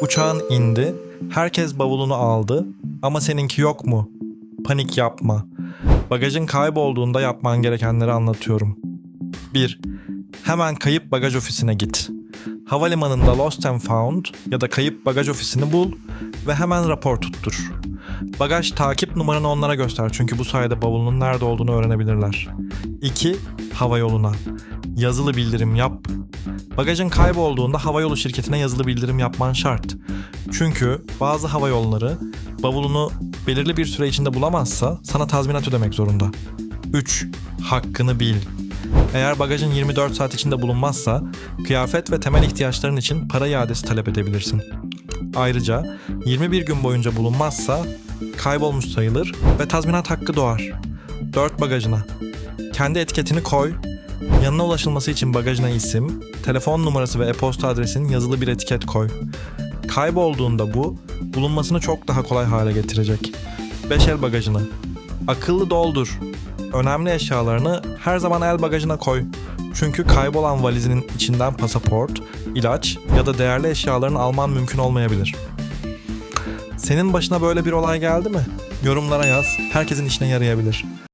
Uçağın indi, herkes bavulunu aldı ama seninki yok mu? Panik yapma. Bagajın kaybolduğunda yapman gerekenleri anlatıyorum. 1. Hemen kayıp bagaj ofisine git. Havalimanında Lost and Found ya da kayıp bagaj ofisini bul ve hemen rapor tuttur. Bagaj takip numaranı onlara göster çünkü bu sayede bavulunun nerede olduğunu öğrenebilirler. 2. Hava yoluna. Yazılı bildirim yap. Bagajın kaybolduğunda havayolu şirketine yazılı bildirim yapman şart. Çünkü bazı hava yolları bavulunu belirli bir süre içinde bulamazsa sana tazminat ödemek zorunda. 3. Hakkını bil. Eğer bagajın 24 saat içinde bulunmazsa kıyafet ve temel ihtiyaçların için para iadesi talep edebilirsin. Ayrıca 21 gün boyunca bulunmazsa kaybolmuş sayılır ve tazminat hakkı doğar. 4 bagajına. Kendi etiketini koy. Yanına ulaşılması için bagajına isim, telefon numarası ve e-posta adresin yazılı bir etiket koy. Kaybolduğunda bu bulunmasını çok daha kolay hale getirecek. 5 el bagajını. Akıllı doldur. Önemli eşyalarını her zaman el bagajına koy. Çünkü kaybolan valizinin içinden pasaport, ilaç ya da değerli eşyalarını alman mümkün olmayabilir. Senin başına böyle bir olay geldi mi? Yorumlara yaz. Herkesin işine yarayabilir.